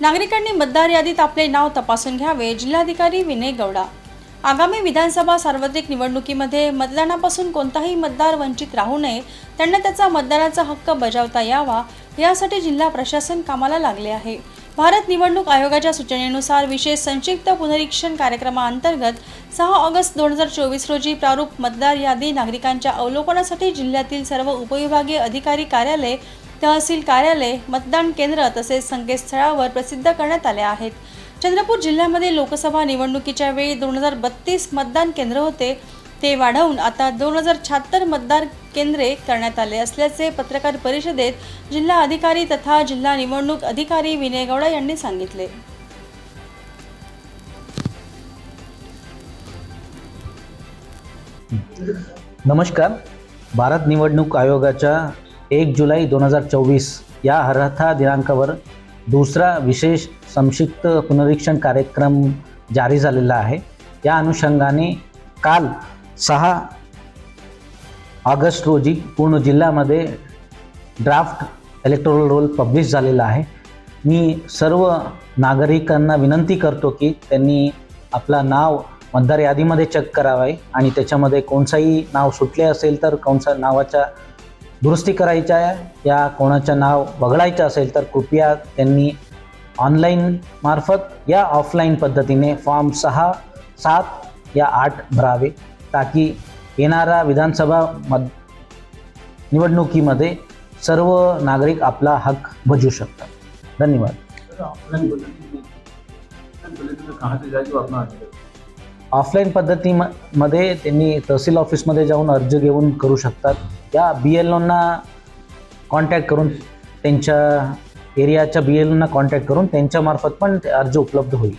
नागरिकांनी मतदार यादीत आपले नाव तपासून घ्यावे जिल्हाधिकारी विनय गौडा आगामी विधानसभा सार्वत्रिक निवडणुकीमध्ये मतदानापासून कोणताही मतदार वंचित राहू नये त्यांना त्याचा मतदानाचा हक्क बजावता यावा यासाठी जिल्हा प्रशासन कामाला लागले आहे. भारत निवडणूक आयोगाच्या सूचनेनुसार विशेष संक्षिप्त पुनरीक्षण कार्यक्रमाअंतर्गत सहा ऑगस्ट दोन हजार चोवीस रोजी प्रारूप मतदार यादी नागरिकांच्या अवलोकनासाठी जिल्ह्यातील सर्व उपविभागीय अधिकारी कार्यालय तहसील कार्यालय मतदान केंद्र तसेच संकेतस्थळावर प्रसिद्ध करण्यात आले आहेत. चंद्रपूर जिल्ह्यामध्ये लोकसभा निवडणुकीच्या वेळी दोन हजार बत्तीस मतदान केंद्र होते. ते वाढवून आता दोन हजार शहात्तर मतदान केंद्रे करण्यात आले असल्याचे पत्रकार परिषदेत जिल्हा अधिकारी तथा जिल्हा निवडणूक अधिकारी विनय गौडा यांनी सांगितले. नमस्कार. भारत निवडणूक आयोगाच्या एक जुलै दोन हजार चोवीस या अर्हता दिनांकावर दुसरा विशेष संक्षिप्त पुनरीक्षण कार्यक्रम जारी झालेला आहे. या अनुषंगाने काल सहा ऑगस्ट रोजी पूर्ण जिल्ह्यामध्ये ड्राफ्ट इलेक्टोरल रोल पब्लिश झालेला आहे. मी सर्व नागरिकांना विनंती करतो की त्यांनी आपला नाव मतदार यादीमध्ये चेक करावे आणि त्याच्यामध्ये कोणचंही नाव सुटले असेल तर कोणच्या नावाच्या दुरुस्ती करायच्या आहे. या कोणाचं नाव वगळायचं असेल तर कृपया त्यांनी ऑनलाईन मार्फत या ऑफलाईन पद्धतीने फॉर्म सहा सात या आठ भरावे. ताकी येणारा विधानसभा मत निवडणुकीमध्ये सर्व नागरिक आपला हक बजू शकतात. धन्यवाद. ऑफलाईन पद्धतीमध्ये त्यांनी तहसील ऑफिसमध्ये जाऊन अर्ज घेऊन करू शकतात. या बी एल ओना कॉन्टॅक्ट करून त्यांच्या एरियाच्या बी एल ओना कॉन्टॅक्ट करून त्यांच्यामार्फत पण ते अर्ज उपलब्ध होईल.